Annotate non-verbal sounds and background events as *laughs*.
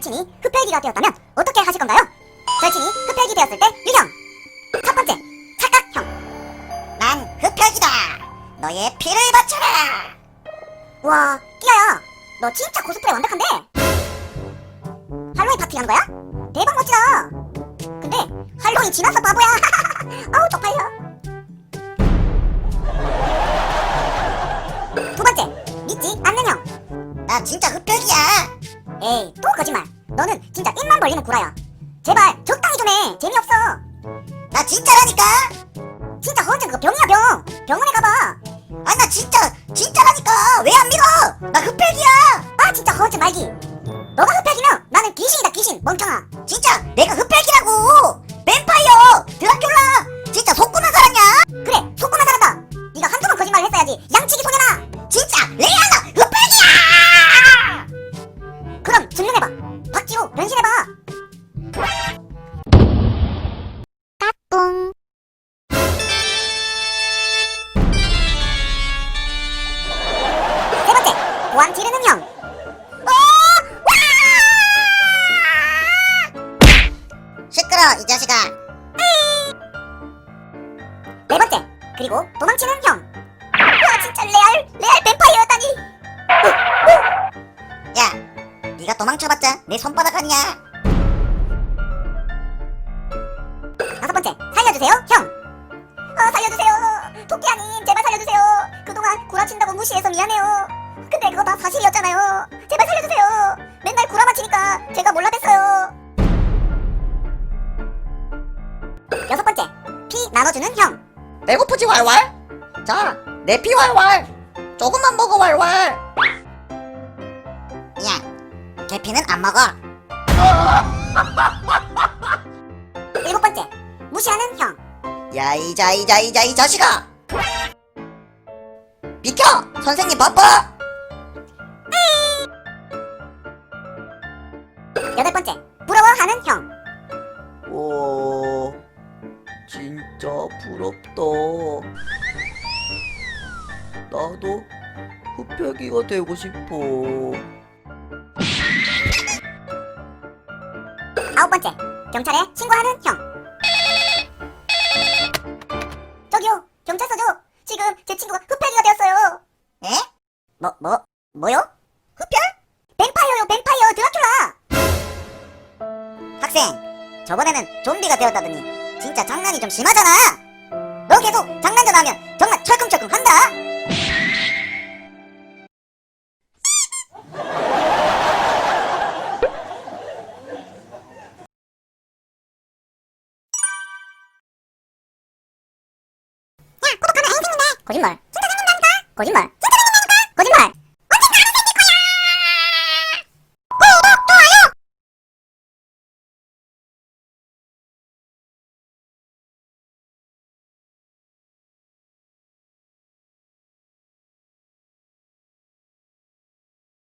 절친이 흡혈귀가 되었다면 어떻게 하실 건가요? 절친이 흡혈귀 되었을 때 유형. 첫 번째 착각형. 난 흡혈귀다. 너의 피를 바쳐라. 와 끼야야 너 진짜 코스프레 완벽한데? 할로윈 파티 하는 거야? 대박 멋지다. 근데 할로윈 지났어 바보야. *laughs* 아우 쪽팔려. 두 번째 믿지 않는 형. 나 진짜 흡혈귀야. 에이 또 거짓말. 너는 진짜 입만 벌리는 구라야. 제발 적당히 좀 해. 재미없어. 나 진짜라니까. 진짜 허언증 그거 병이야 병. 병원에 가봐. 아 나 진짜 진짜라니까. 왜 안 믿어? 나 흡혈귀야. 아 진짜 허언증 말기. 너가 흡혈귀면 나는 귀신이다 귀신 멍청아. 진짜 내가 흡혈귀라고. 뱀파이어 드라큘라. 진짜 속구만 살았냐? 그래 속구만 살았다. 네가 한두 번 거짓말 했어야지. 양치기 소년아. 진짜 레알나 번째, 보안 지르는 형. 어! 와! 시끄러, 이 자식아. 네 번째, 그리고 도망치는 형. 와, 진짜 레알, 레알 뱀파이어다니. 야, 네가 도망쳐봤자 내 손바닥 아니야. 다섯 번째, 살려주세요, 형. 아, 살려주세요. 토끼 아님, 제발 살려주세요. 그동안 구라친다고 무시해서 미안해요. 근데 그거 다 사실이었잖아요. 제발 살려주세요. 맨날 구라만 치니까 제가 몰라댔어요. 여섯 번째, 피 나눠주는 형. 배고프지 왈왈? 자, 내 피 왈왈. 조금만 먹어 왈왈. 야, 개 피는 안 먹어. *laughs* 일곱 번째, 무시하는 형. 야, 이 자, 이 자, 이 자, 이 자식아. 비켜! 선생님 바빠! 여덟 번째, 부러워하는 형. 오, 진짜 부럽다. 나도 흡혈귀가 되고 싶어. 아홉 번째, 경찰에 신고하는 형. 저기요, 경찰서죠. 지금 제 친구가 흡혈귀가 되었어요. 에? 뭐, 뭐, 뭐요? 흡혈? 학생, 저번에는 좀비가 되었다더니 진짜 장난이 좀 심하잖아. 너 계속 장난 전화하면 정말 철컹철컹 한다. 거짓말. 진짜 생긴다니까? 거짓말. 진짜 생긴다니까? 거짓말.